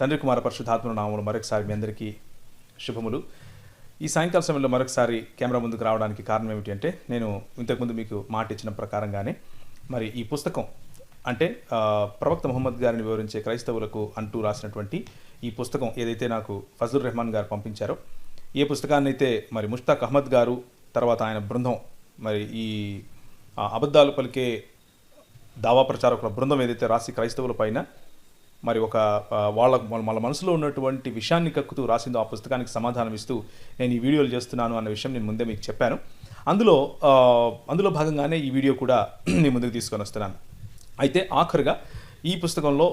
తండ్రి కుమార పరిశుధాత్మ నామములు మరొకసారి మీ అందరికీ శుభములు. ఈ సాయంకాల సమయంలో మరొకసారి కెమెరా ముందుకు రావడానికి కారణం ఏమిటి అంటే నేను ఇంతకుముందు మీకు మాట ఇచ్చిన ప్రకారంగానే మరి ఈ పుస్తకం అంటే ప్రవక్త మొహమ్మద్ గారిని వివరించే క్రైస్తవులకు అంటూ రాసినటువంటి ఈ పుస్తకం ఏదైతే నాకు ఫజుల్ రెహమాన్ గారు పంపించారో ఏ పుస్తకాన్ని అయితే మరి ముష్తాక్ అహ్మద్ గారు తర్వాత ఆయన బృందం మరి ఈ అబద్ధాలు పలికే దావా ప్రచారకుల బృందం ఏదైతే రాసి క్రైస్తవుల పైన మరి ఒక వాళ్ళ వాళ్ళ మనసులో ఉన్నటువంటి విషయాన్ని కక్కుతూ రాసిందో ఆ పుస్తకానికి సమాధానం ఇస్తూ నేను ఈ వీడియోలు చేస్తున్నాను అన్న విషయం నేను ముందే మీకు చెప్పాను. అందులో అందులో భాగంగానే ఈ వీడియో కూడా మీ ముందుకు తీసుకొని వస్తున్నాను. అయితే ఆఖరుగా ఈ పుస్తకంలో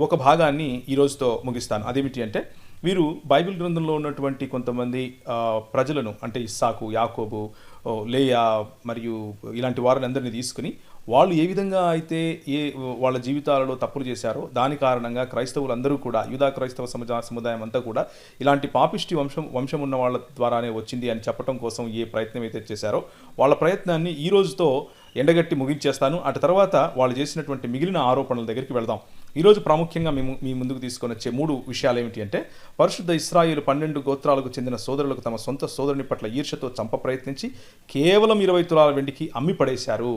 ఒక భాగాన్ని ఈ రోజుతో ముగిస్తాను. అదేమిటి అంటే వీరు బైబిల్ గ్రంథంలో ఉన్నటువంటి కొంతమంది ప్రజలను అంటే ఇస్సాకు యాకోబు లేయా మరియు ఇలాంటి వారిని తీసుకుని వాళ్ళు ఏ విధంగా అయితే ఏ వాళ్ళ జీవితాలలో తప్పులు చేశారో దాని కారణంగా క్రైస్తవులందరూ కూడా యూదా క్రైస్తవ సమాజ సముదాయం అంతా కూడా ఇలాంటి పాపిష్టి వంశం వంశం ఉన్న వాళ్ళ ద్వారానే వచ్చింది అని చెప్పడం కోసం ఏ ప్రయత్నం అయితే చేశారో వాళ్ళ ప్రయత్నాన్ని ఈ రోజుతో ఎండగట్టి ముగించేస్తాను. అటు తర్వాత వాళ్ళు చేసినటువంటి మిగిలిన ఆరోపణల దగ్గరికి వెళదాం. ఈరోజు ప్రాముఖ్యంగా మేము మీ ముందుకు తీసుకొని వచ్చే మూడు విషయాలు ఏమిటి అంటే పరిశుద్ధ ఇస్రాయిల్ పన్నెండు గోత్రాలకు చెందిన సోదరులకు తమ సొంత సోదరుని పట్ల ఈర్షతో చంప ప్రయత్నించి కేవలం ఇరవై తులాల వెండికి అమ్మి పడేశారు.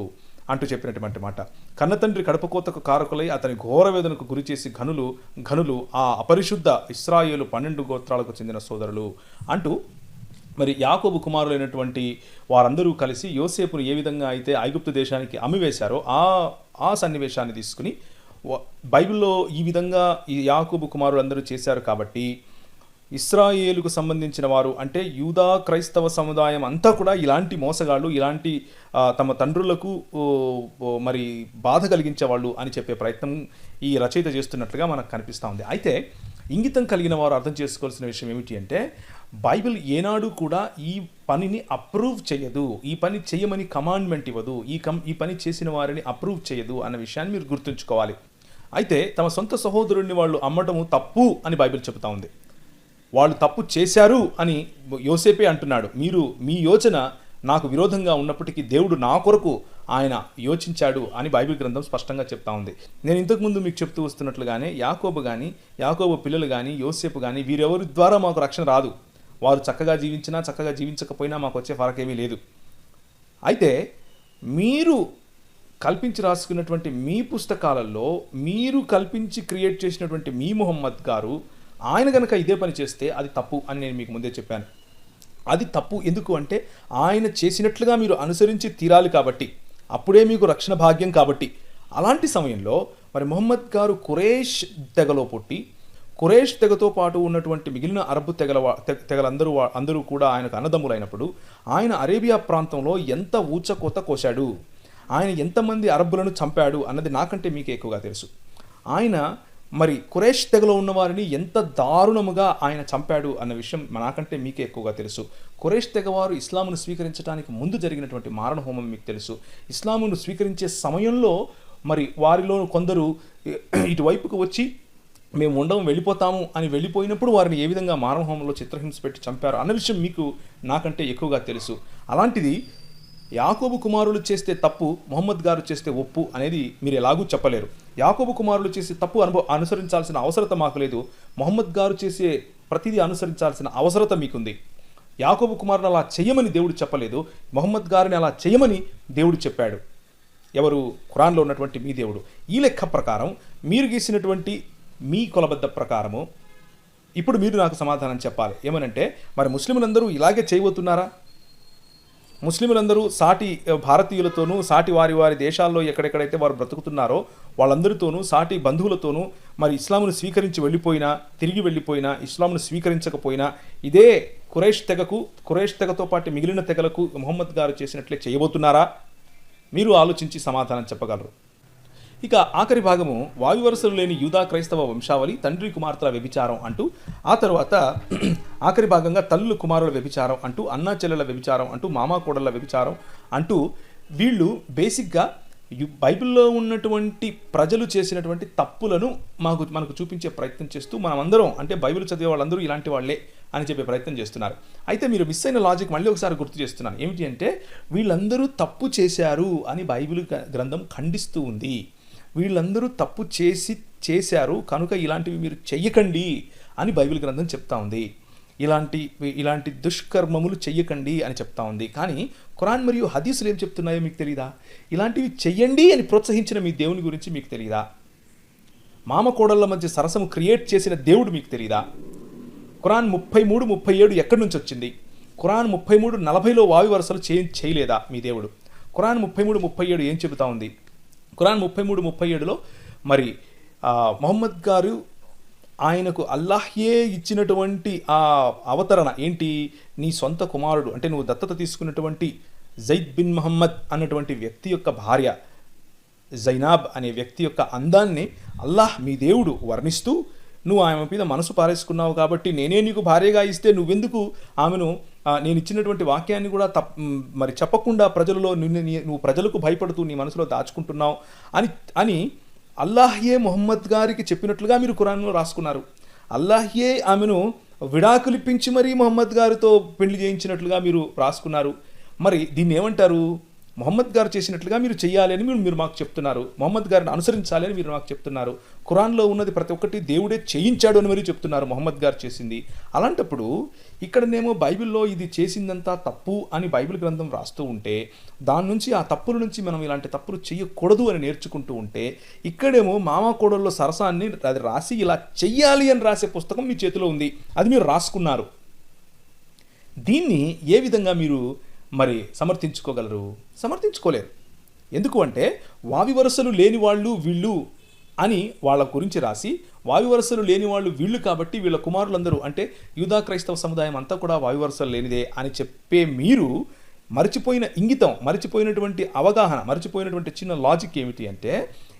అంటూ చెప్పినటువంటి మాట. కన్నతండ్రి కడపకోతకు కారకులై అతని ఘోర వేదనకు గురి చేసి ఘనులు ఘనులు ఆ అపరిశుద్ధ ఇస్రాయేలు పన్నెండు గోత్రాలకు చెందిన సోదరులు అంటూ మరి యాకోబు కుమారులైనటువంటి వారందరూ కలిసి యోసేపును ఏ విధంగా అయితే ఐగుప్తు దేశానికి అమ్మివేశారో ఆ ఆ సన్నివేశాన్ని తీసుకుని బైబిల్లో ఈ విధంగా ఈ యాకోబు కుమారులందరూ చేశారు కాబట్టి ఇస్రాయేలుకు సంబంధించిన వారు అంటే యూదా క్రైస్తవ సముదాయం అంతా కూడా ఇలాంటి మోసగాళ్ళు ఇలాంటి తమ తండ్రులకు మరి బాధ కలిగించే వాళ్ళు అని చెప్పే ప్రయత్నం ఈ రచయిత చేస్తున్నట్లుగా మనకు కనిపిస్తూ ఉంది. అయితే ఇంగితం కలిగిన వారు అర్థం చేసుకోవాల్సిన విషయం ఏమిటి అంటే బైబిల్ ఏనాడు కూడా ఈ పనిని అప్రూవ్ చేయదు ఈ పని చేయమని కమాండ్మెంట్ ఇవ్వదు ఈ కం ఈ పని చేసిన వారిని అప్రూవ్ చేయదు అన్న విషయాన్ని మీరు గుర్తుంచుకోవాలి. అయితే తమ సొంత సహోదరుడిని వాళ్ళు అమ్మటము తప్పు అని బైబిల్ చెబుతా ఉంది. వాళ్ళు తప్పు చేశారు అని యోసేపే అంటున్నాడు. మీరు మీ యోచన నాకు విరోధంగా ఉన్నప్పటికీ దేవుడు నా కొరకు ఆయన యోచించాడు అని బైబిల్ గ్రంథం స్పష్టంగా చెప్తా ఉంది. నేను ఇంతకుముందు మీకు చెప్తూ వస్తున్నట్లుగానే యాకోబు కానీ యాకోబు పిల్లలు కానీ యోసేపు కానీ వీరెవరి ద్వారా మాకు రక్షణ రాదు. వారు చక్కగా జీవించినా చక్కగా జీవించకపోయినా మాకు వచ్చే ఫరకేమీ లేదు. అయితే మీరు కల్పించి రాసుకున్నటువంటి మీ పుస్తకాలలో మీరు కల్పించి క్రియేట్ చేసినటువంటి మీ మొహమ్మద్ గారు ఆయన కనుక ఇదే పని చేస్తే అది తప్పు అని నేను మీకు ముందే చెప్పాను. అది తప్పు ఎందుకు అంటే ఆయన చేసినట్లుగా మీరు అనుసరించి తీరాలి కాబట్టి అప్పుడే మీకు రక్షణ భాగ్యం కాబట్టి. అలాంటి సమయంలో మరి మొహమ్మద్ గారు కురేష్ తెగలో పుట్టి కురేష్ తెగతో పాటు ఉన్నటువంటి మిగిలిన అరబ్ తెగల తెగలందరూ అందరూ కూడా ఆయనకు అన్నదమ్ములైనప్పుడు ఆయన అరేబియా ప్రాంతంలో ఎంత ఊచకోత కోశాడు? ఆయన ఎంతమంది అరబ్బులను చంపాడు అన్నది నాకంటే మీకు ఎక్కువగా తెలుసు. ఆయన మరి కురేష్ తెగలో ఉన్నవారిని ఎంత దారుణముగా ఆయన చంపాడు అన్న విషయం నాకంటే మీకే ఎక్కువగా తెలుసు. కురేష్ తెగవారు ఇస్లామును స్వీకరించడానికి ముందు జరిగినటువంటి మారణ హోమం మీకు తెలుసు. ఇస్లామును స్వీకరించే సమయంలో మరి వారిలో కొందరు ఇటువైపుకు వచ్చి మేము ఉండము వెళ్ళిపోతాము అని వెళ్ళిపోయినప్పుడు వారిని ఏ విధంగా మారణహోమంలో చిత్రహింస పెట్టి చంపారు అన్న విషయం మీకు నాకంటే ఎక్కువగా తెలుసు. అలాంటిది యాకోబు కుమారులు చేస్తే తప్పు మొహమ్మద్ గారు చేస్తే ఒప్పు అనేది మీరు ఎలాగూ చెప్పలేరు. యాకోబు కుమారులు చేసే తప్పు అనుభవ అనుసరించాల్సిన అవసరత మాకు లేదు. మొహమ్మద్ గారు చేసే ప్రతిదీ అనుసరించాల్సిన అవసరత మీకుంది. యాకోబు కుమారుని అలా చేయమని దేవుడు చెప్పలేదు. మొహమ్మద్ గారిని అలా చేయమని దేవుడు చెప్పాడు. ఎవరు? ఖురాన్లో ఉన్నటువంటి మీ దేవుడు. ఈ లెక్క ప్రకారం మీరు గీసినటువంటి మీ కొలబద్ద ప్రకారము ఇప్పుడు మీరు నాకు సమాధానం చెప్పాలి. ఏమనంటే మరి ముస్లింలందరూ ఇలాగే చేయబోతున్నారా? ముస్లింలందరూ సాటి భారతీయులతోనూ సాటి వారి వారి దేశాల్లో ఎక్కడెక్కడైతే వారు బ్రతుకుతున్నారో వాళ్ళందరితోనూ సాటి బంధువులతోనూ మరి ఇస్లామును స్వీకరించి వెళ్ళిపోయినా తిరిగి వెళ్ళిపోయినా ఇస్లాంను స్వీకరించకపోయినా ఇదే కురైష్ తెగకు కురైష్ తెగతో పాటు మిగిలిన తెగలకు మొహమ్మద్ గారు చేసినట్లే చేయబోతున్నారా? మీరు ఆలోచించి సమాధానం చెప్పగలరు. ఇక ఆఖరి భాగము వాయువరసలు లేని యూదా క్రైస్తవ వంశావళి తండ్రి కుమార్తెల వ్యభిచారం అంటూ ఆ తర్వాత ఆఖరి భాగంగా తల్లులు కుమారుల వ్యభిచారం అంటూ అన్నా చెల్లెల వ్యభిచారం అంటూ మామా కోడళ్ళ వ్యభిచారం అంటూ వీళ్ళు బేసిక్గా యు- బైబిల్లో ఉన్నటువంటి ప్రజలు చేసినటువంటి తప్పులను మాకు మనకు చూపించే ప్రయత్నం చేస్తూ మనమందరం అంటే బైబిల్ చదివే వాళ్ళందరూ ఇలాంటి వాళ్ళే అని చెప్పే ప్రయత్నం చేస్తున్నారు. అయితే మీరు మిస్ అయిన లాజిక్ మళ్ళీ ఒకసారి గుర్తు చేస్తున్నాను. ఏమిటి అంటే వీళ్ళందరూ తప్పు చేశారు అని బైబిల్ గ్రంథం ఖండిస్తూ ఉంది. వీళ్ళందరూ తప్పు చేసి చేశారు. కనుక ఇలాంటివి మీరు చెయ్యకండి అని బైబిల్ గ్రంథం చెప్తా ఉంది. ఇలాంటి ఇలాంటి దుష్కర్మములు చెయ్యకండి అని చెప్తా ఉంది. కానీ ఖురాన్ మరియు హదీసులు ఏం చెప్తున్నాయో మీకు తెలియదా ఇలాంటివి చెయ్యండి అని ప్రోత్సహించిన మీ దేవుని గురించి మీకు తెలియదా మామ కోడళ్ళ మధ్య సరసము క్రియేట్ చేసిన దేవుడు మీకు తెలియదా ఖురాన్ ముప్పై మూడు ముప్పై ఏడు ఎక్కడి నుంచి వచ్చింది? ఖురాన్ ముప్పై మూడు నలభైలో వావి వరుసలు చేయలేదా మీ దేవుడు? ఖురాన్ ముప్పై మూడు ముప్పై ఏడు ఏం చెబుతా ఉంది? ఖురాన్ ముప్పై మూడు ముప్పై ఏడులో మరి మొహమ్మద్ గారు ఆయనకు అల్లాహ్యే ఇచ్చినటువంటి ఆ అవతరణ ఏంటి? నీ సొంత కుమారుడు అంటే నువ్వు దత్తత తీసుకున్నటువంటి జైద్ బిన్ మహమ్మద్ అన్నటువంటి వ్యక్తి యొక్క భార్య జైనాబ్ అనే వ్యక్తి యొక్క అందాన్ని అల్లాహ్ మీ దేవుడు వర్ణిస్తూ నువ్వు ఆమె మీద మనసు పారేసుకున్నావు కాబట్టి నేనే నీకు భార్యగా ఇస్తే నువ్వెందుకు? ఆమెను నేను ఇచ్చినటువంటి వాక్యాన్ని కూడా తప్ మరి చెప్పకుండా ప్రజలలో నిన్ను నువ్వు ప్రజలకు భయపడుతూ నీ మనసులో దాచుకుంటున్నావు అని అని అల్లాహ్యే మొహమ్మద్ గారికి చెప్పినట్లుగా మీరు ఖురాన్లో రాసుకున్నారు. అల్లాహ్యే ఆమెను విడాకులిప్పించి మరీ మొహమ్మద్ గారితో పెళ్ళి చేయించినట్లుగా మీరు రాసుకున్నారు. మరి దీన్ని ఏమంటారు మొహమ్మద్ గారు చేసినట్లుగా మీరు చేయాలి అని మీరు మీరు మాకు చెప్తున్నారు. మొహమ్మద్ గారిని అనుసరించాలి అని మీరు మాకు చెప్తున్నారు. ఖురాన్లో ఉన్నది ప్రతి ఒక్కటి దేవుడే చేయించాడు అని మరీ చెప్తున్నారు మొహమ్మద్ గారు చేసింది. అలాంటప్పుడు ఇక్కడనేమో బైబిల్లో ఇది చేసిందంతా తప్పు అని బైబిల్ గ్రంథం రాస్తూ ఉంటే దాని నుంచి ఆ తప్పుల నుంచి మనం ఇలాంటి తప్పులు చేయకూడదు అని నేర్చుకుంటూ ఉంటే ఇక్కడేమో మామ కోడల్లో సరసాన్ని అది రాసి ఇలా చెయ్యాలి అని రాసే పుస్తకం మీ చేతిలో ఉంది. అది మీరు రాసుకున్నారు. దీన్ని ఏ విధంగా మీరు మరి సమర్థించుకోగలరు? సమర్థించుకోలేరు. ఎందుకు అంటే వావి వరుసలు లేని వాళ్ళు వీళ్ళు అని వాళ్ళ గురించి రాసి వావి వరుసలు లేని వాళ్ళు వీళ్ళు కాబట్టి వీళ్ళ కుమారులందరూ అంటే యూదా క్రైస్తవ సముదాయం అంతా కూడా వావి వరుసలు లేనిదే అని చెప్పే మీరు మర్చిపోయిన ఇంగితం మర్చిపోయినటువంటి అవగాహన మర్చిపోయినటువంటి చిన్న లాజిక్ ఏమిటి అంటే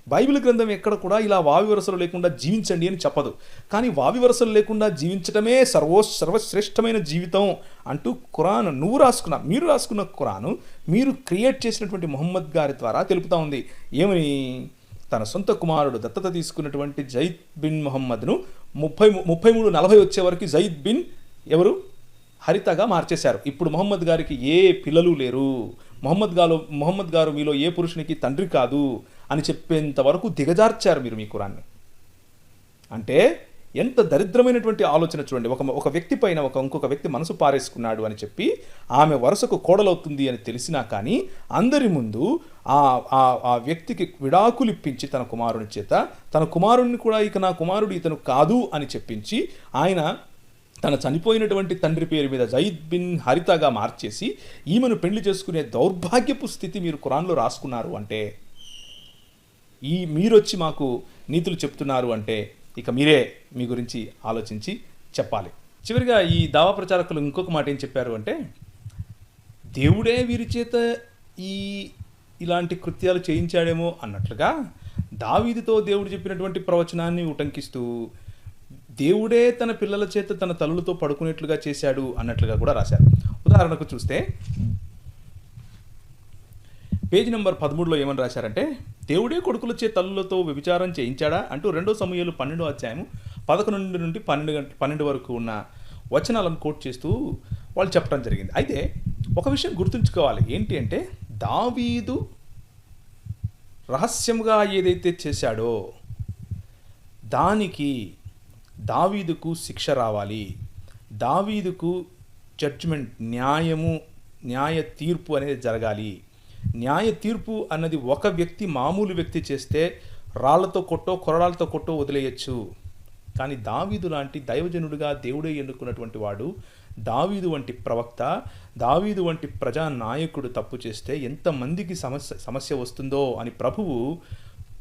బైబిల్ గ్రంథం ఎక్కడ కూడా ఇలా వావి వరసలు లేకుండా జీవించండి అని చెప్పదు. కానీ వావి వరసలు లేకుండా జీవించడమే సర్వో సర్వశ్రేష్టమైన జీవితం అంటూ ఖురాన్ నువ్వు రాసుకున్న మీరు రాసుకున్న ఖురాను మీరు క్రియేట్ చేసినటువంటి మొహమ్మద్ గారి ద్వారా తెలుపుతా ఉంది. ఏమని? తన సొంత కుమారుడు దత్తత తీసుకున్నటువంటి జైద్ బిన్ మొహమ్మద్ను ముప్పై ముప్పై మూడు నలభై వచ్చే వరకు జైద్ బిన్ ఎవరు? హరితగా మార్చేశారు. ఇప్పుడు మొహమ్మద్ గారికి ఏ పిల్లలు లేరు. మొహమ్మద్ గారు మొహమ్మద్ గారు మీలో ఏ పురుషునికి తండ్రి కాదు. అని చెప్పేంత వరకు దిగజార్చారు మీరు మీ కురాన్ని. అంటే ఎంత దరిద్రమైనటువంటి ఆలోచన చూడండి. ఒక ఒక వ్యక్తి పైన ఒక ఇంకొక వ్యక్తి మనసు పారేసుకున్నాడు అని చెప్పి ఆమె వరుసకు కోడలవుతుంది అని తెలిసినా కానీ అందరి ముందు ఆ ఆ వ్యక్తికి విడాకులు ఇప్పించి తన కుమారుని చేత తన కుమారుణ్ణి కూడా ఇక నా కుమారుడు ఇతను కాదు అని చెప్పించి ఆయన తన చనిపోయినటువంటి తండ్రి పేరు మీద జయిద్ బిన్ హరితగా మార్చేసి ఈమెను పెళ్ళి చేసుకునే దౌర్భాగ్యపు స్థితి మీరు ఖురాన్లో రాసుకున్నారు అంటే ఈ మీరొచ్చి మాకు నీతులు చెప్తున్నారు అంటే ఇక మీరే మీ గురించి ఆలోచించి చెప్పాలి. చివరిగా ఈ దావా ప్రచారకులు ఇంకొక మాట ఏం చెప్పారు అంటే దేవుడే వీరి చేత ఈ ఇలాంటి కృత్యాలు చేయించాడేమో అన్నట్లుగా దావీదితో దేవుడు చెప్పినటువంటి ప్రవచనాన్ని ఉటంకిస్తూ దేవుడే తన పిల్లల చేత తన తల్లులతో పడుకునేట్లుగా చేశాడు అన్నట్లుగా కూడా రాశారు. ఉదాహరణకు చూస్తే పేజీ నెంబర్ పదమూడులో ఏమని రాశారంటే దేవుడే కొడుకుల చే తల్లులతో వ్యభిచారం చేయించాడా అంటూ రెండో సమయాలు పన్నెండో అధ్యాయం పదకొండు నుండి పన్నెండు గంట పన్నెండు వరకు ఉన్న వచనాలను కోట్ చేస్తూ వాళ్ళు చెప్పడం జరిగింది. అయితే ఒక విషయం గుర్తుంచుకోవాలి. ఏంటి అంటే దావీదు రహస్యంగా ఏదైతే చేశాడో దానికి దావీదుకు శిక్ష రావాలి. దావీదుకు జడ్జిమెంట్ న్యాయము న్యాయ తీర్పు అనేది జరగాలి. న్యాయ తీర్పు అన్నది ఒక వ్యక్తి మామూలు వ్యక్తి చేస్తే రాళ్ళతో కొట్టో కొరడాలతో కొట్టో వదిలేయచ్చు. కానీ దావీదు లాంటి దైవజనుడిగా దేవుడే ఎన్నుకున్నటువంటి వాడు దావీదు వంటి ప్రవక్త దావీదు వంటి ప్రజా నాయకుడు తప్పు చేస్తే ఎంతమందికి సమస్య సమస్య వస్తుందో అని ప్రభువు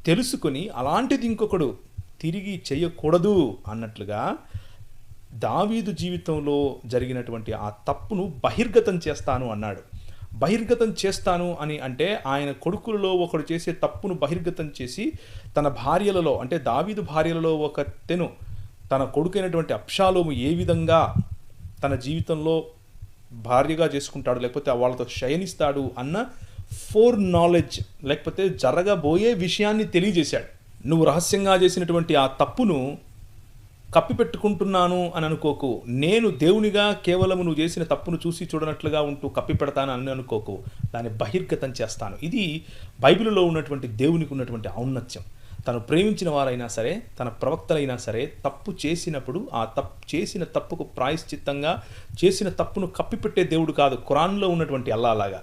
తెలుసుకొని అలాంటిది ఇంకొకడు తిరిగి చేయకూడదు అన్నట్లుగా దావీదు జీవితంలో జరిగినటువంటి ఆ తప్పును బహిర్గతం చేస్తాను అన్నాడు. బహిర్గతం చేస్తాను అని అంటే ఆయన కొడుకులలో ఒకడు చేసే తప్పును బహిర్గతం చేసి తన భార్యలలో అంటే దావీదు భార్యలలో ఒక తెను తన కొడుకైనటువంటి అప్షాలోము ఏ విధంగా తన జీవితంలో భార్యగా చేసుకుంటాడు లేకపోతే వాళ్ళతో శయనిస్తాడు అన్న ఫోర్ నాలెడ్జ్ లేకపోతే జరగబోయే విషయాన్ని తెలియజేశాడు. నువ్వు రహస్యంగా చేసినటువంటి ఆ తప్పును కప్పిపెట్టుకుంటున్నాను అని అనుకోకు. నేను దేవునిగా కేవలం నువ్వు చేసిన తప్పును చూసి చూడనట్లుగా ఉంటూ కప్పిపెడతాను అని అనుకోకు. దాన్ని బహిర్గతం చేస్తాను. ఇది బైబిల్లో ఉన్నటువంటి దేవునికి ఉన్నటువంటి ఔన్నత్యం. తను ప్రేమించిన వారైనా సరే తన ప్రవక్తలైనా సరే తప్పు చేసినప్పుడు ఆ తప్పు చేసిన తప్పుకు ప్రాయశ్చిత్తంగా చేసిన తప్పును కప్పిపెట్టే దేవుడు కాదు. ఖురాన్లో ఉన్నటువంటి అల్లాలాగా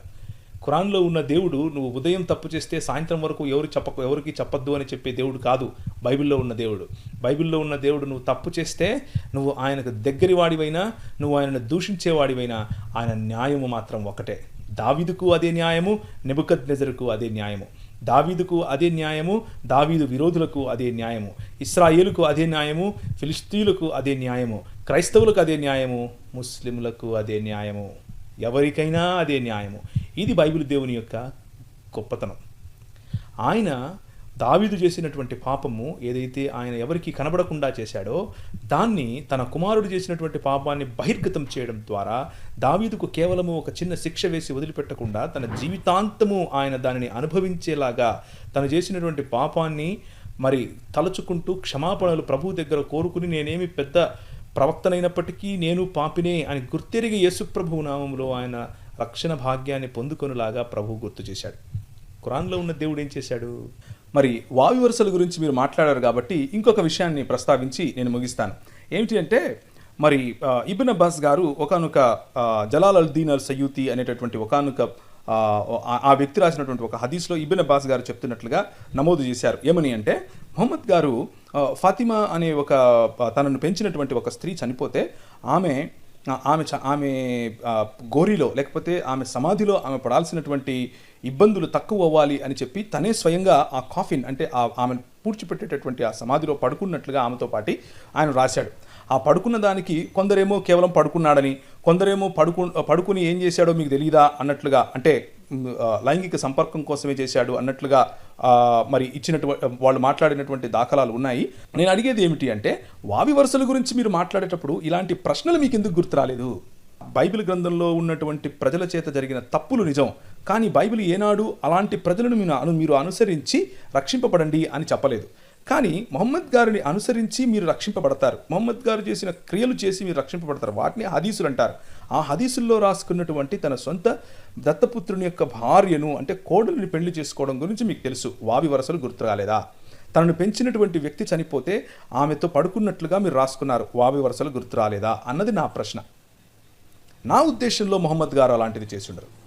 ఖురాన్లో ఉన్న దేవుడు నువ్వు ఉదయం తప్పు చేస్తే సాయంత్రం వరకు ఎవరు చెప్పకు ఎవరికి చెప్పొద్దు అని చెప్పే దేవుడు కాదు బైబిల్లో ఉన్న దేవుడు. బైబిల్లో ఉన్న దేవుడు నువ్వు తప్పు చేస్తే నువ్వు ఆయనకు దగ్గరి వాడివైనా నువ్వు ఆయనను దూషించేవాడివైనా ఆయన న్యాయము మాత్రం ఒకటే. దావీదుకు అదే న్యాయము నెబుకద్ నెజరుకు అదే న్యాయము. దావీదుకు అదే న్యాయము దావీదు విరోధులకు అదే న్యాయము. ఇస్రాయేలుకు అదే న్యాయము ఫిలిస్తీన్లకు అదే న్యాయము. క్రైస్తవులకు అదే న్యాయము ముస్లింలకు అదే న్యాయము. ఎవరికైనా అదే న్యాయము. ఇది బైబిల్ దేవుని యొక్క గొప్పతనం. ఆయన దావీదు చేసినటువంటి పాపము ఏదైతే ఆయన ఎవరికి కనబడకుండా చేశాడో దాన్ని తన కుమారుడు చేసినటువంటి పాపాన్ని బహిర్గతం చేయడం ద్వారా దావీదుకు కేవలము ఒక చిన్న శిక్ష వేసి వదిలిపెట్టకుండా తన జీవితాంతము ఆయన దానిని అనుభవించేలాగా తను చేసినటువంటి పాపాన్ని మరి తలుచుకుంటూ క్షమాపణలు ప్రభు దగ్గర కోరుకుని నేనేమి పెద్ద ప్రవక్తనైనప్పటికీ నేను పాపినే అని గుర్తెరిగి యేసు ప్రభు నామంలో ఆయన రక్షణ భాగ్యాన్ని పొందుకొనిలాగా ప్రభు గుర్తు చేశాడు. ఖురాన్లో ఉన్న దేవుడు ఏం చేశాడు? మరి వాయు వరుసల గురించి మీరు మాట్లాడారు కాబట్టి ఇంకొక విషయాన్ని ప్రస్తావించి నేను ముగిస్తాను. ఏమిటి అంటే మరి ఇబిన్ అబ్బాస్ గారు ఒకనొక జలాల్ అల్దీన్ అల్ సయూతి అనేటటువంటి ఒకనొక ఆ వ్యక్తి రాసినటువంటి ఒక హదీస్లో ఇబిన్ అబ్బాస్ గారు చెప్తున్నట్లుగా నమోదు చేశారు. ఏమని అంటే మొహమ్మద్ గారు ఫాతిమా అనే ఒక తనను పెంచినటువంటి ఒక స్త్రీ చనిపోతే ఆమె ఆమె చ- ఆమె గోరిలో లేకపోతే ఆమె సమాధిలో ఆమె పడాల్సినటువంటి ఇబ్బందులు తక్కువ అవ్వాలి అని చెప్పి తనే స్వయంగా ఆ కాఫిన్ అంటే ఆ ఆమె పూడ్చిపెట్టేటటువంటి ఆ సమాధిలో పడుకున్నట్లుగా ఆమెతో పాటి ఆయన రాశాడు. ఆ పడుకున్న దానికి కొందరేమో కేవలం పడుకున్నాడని కొందరేమో పడుకు పడుకుని ఏం చేశాడో మీకు తెలియదా అన్నట్లుగా అంటే లైంగిక సంపర్కం కోసమే చేశాడు అన్నట్లుగా మరి ఇచ్చినటువంటి వాళ్ళు మాట్లాడినటువంటి దాఖలాలు ఉన్నాయి. నేను అడిగేది ఏమిటి అంటే వావి వరుసల గురించి మీరు మాట్లాడేటప్పుడు ఇలాంటి ప్రశ్నలు మీకు ఎందుకు గుర్తు రాలేదు? బైబిల్ గ్రంథంలో ఉన్నటువంటి ప్రజల చేత జరిగిన తప్పులు నిజం కానీ బైబిల్ ఏనాడు అలాంటి ప్రజలను మీరు అను మీరు అనుసరించి రక్షింపబడండి అని చెప్పలేదు. కానీ మొహమ్మద్ గారిని అనుసరించి మీరు రక్షింపబడతారు. మొహమ్మద్ గారు చేసిన క్రియలు చేసి మీరు రక్షింపబడతారు. వాటిని హదీసులు అంటారు. ఆ హదీసుల్లో రాసుకున్నటువంటి తన సొంత దత్తపుత్రుని యొక్క భార్యను అంటే కోడలిని పెళ్ళి చేసుకోవడం గురించి మీకు తెలుసు. వావి వరసలు గుర్తు రాలేదా తనను పెంచినటువంటి వ్యక్తి చనిపోతే ఆమెతో పడుకున్నట్లుగా మీరు రాసుకున్నారు. వావి వరసలు గుర్తు రాలేదా? అన్నది నా ప్రశ్న. నా ఉద్దేశంలో మొహమ్మద్ గారు అలాంటిది చేసి ఉండరు.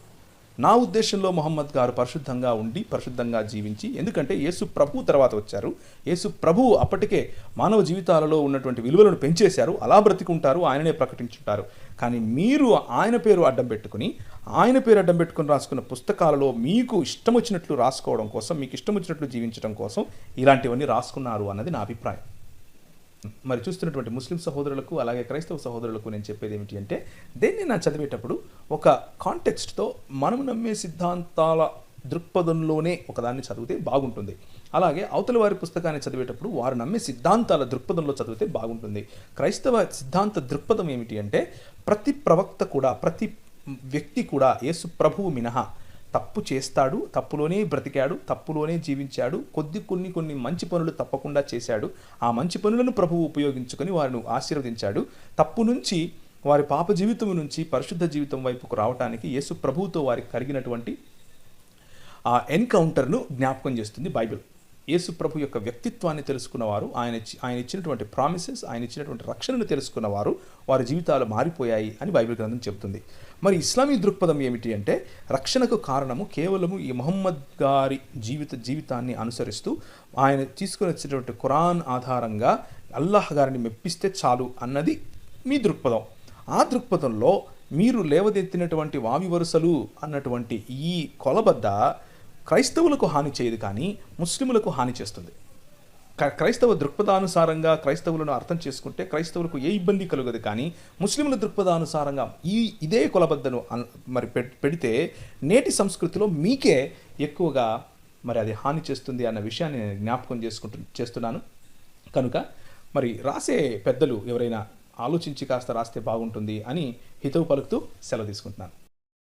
నా ఉద్దేశంలో మొహమ్మద్ గారు పరిశుద్ధంగా ఉండి పరిశుద్ధంగా జీవించి ఎందుకంటే యేసు ప్రభు తర్వాత వచ్చారు. యేసు ప్రభు అప్పటికే మానవ జీవితాలలో ఉన్నటువంటి విలువలను పెంచేశారు. అలా బ్రతికుంటారు ఆయననే ప్రకటించుంటారు. కానీ మీరు ఆయన పేరు అడ్డం పెట్టుకుని ఆయన పేరు అడ్డం పెట్టుకుని రాసుకున్న పుస్తకాలలో మీకు ఇష్టం వచ్చినట్లు రాసుకోవడం కోసం మీకు ఇష్టం వచ్చినట్లు జీవించడం కోసం ఇలాంటివన్నీ రాసుకున్నారు అన్నది నా అభిప్రాయం. మరి చూస్తున్నటువంటి ముస్లిం సహోదరులకు అలాగే క్రైస్తవ సహోదరులకు నేను చెప్పేది ఏమిటి అంటే దేన్ని నా చదివేటప్పుడు ఒక కాంటెక్స్ట్తో మనం నమ్మే సిద్ధాంతాల దృక్పథంలోనే ఒకదాన్ని చదివితే బాగుంటుంది. అలాగే అవతల వారి పుస్తకాన్ని చదివేటప్పుడు వారు నమ్మే సిద్ధాంతాల దృక్పథంలో చదివితే బాగుంటుంది. క్రైస్తవ సిద్ధాంత దృక్పథం ఏమిటి అంటే ప్రతి ప్రవక్త కూడా ప్రతి వ్యక్తి కూడా యేసు ప్రభువు మినహా తప్పు చేస్తాడు తప్పులోనే బ్రతికాడు తప్పులోనే జీవించాడు కొద్ది కొన్ని కొన్ని మంచి పనులు తప్పకుండా చేశాడు. ఆ మంచి పనులను ప్రభువు ఉపయోగించుకొని వారిని ఆశీర్వదించాడు. తప్పు నుంచి వారి పాప జీవితం నుంచి పరిశుద్ధ జీవితం వైపుకు రావడానికి యేసు ప్రభువుతో వారికి కలిగినటువంటి ఆ ఎన్కౌంటర్ను జ్ఞాపకం చేస్తుంది బైబిల్. యేసు ప్రభు యొక్క వ్యక్తిత్వాన్ని తెలుసుకున్నవారు ఆయన ఆయన ఇచ్చినటువంటి ప్రామిసెస్ ఆయన ఇచ్చినటువంటి రక్షణను తెలుసుకున్నవారు వారి జీవితాలు మారిపోయాయి అని బైబిల్ గ్రంథం చెబుతుంది. మరి ఇస్లామీ దృక్పథం ఏమిటి అంటే రక్షణకు కారణము కేవలము ఈ మొహమ్మద్ గారి జీవిత జీవితాన్ని అనుసరిస్తూ ఆయన తీసుకుని వచ్చినటువంటి ఖురాన్ ఆధారంగా అల్లాహ్ గారిని మెప్పిస్తే చాలు అన్నది మీ దృక్పథం. ఆ దృక్పథంలో మీరు లేవదెత్తినటువంటి వావి వరుసలు అన్నటువంటి ఈ కొలబద్ద క్రైస్తవులకు హాని చేయదు కానీ ముస్లిములకు హాని చేస్తుంది. క- క్రైస్తవ దృక్పథానుసారంగా క్రైస్తవులను అర్థం చేసుకుంటే క్రైస్తవులకు ఏ ఇబ్బంది కలగదు కానీ ముస్లింల దృక్పథానుసారంగా ఈ ఇదే కొలబద్దను మరి పె- పెడితే నేటి సంస్కృతిలో మీకే ఎక్కువగా మరి అది హాని చేస్తుంది అన్న విషయాన్ని నేను జ్ఞాపకం చేసుకుంటు చేస్తున్నాను. కనుక మరి రాసే పెద్దలు ఎవరైనా ఆలోచించి కాస్త రాస్తే బాగుంటుంది అని హితవు పలుకుతూ సెలవు తీసుకుంటున్నాను.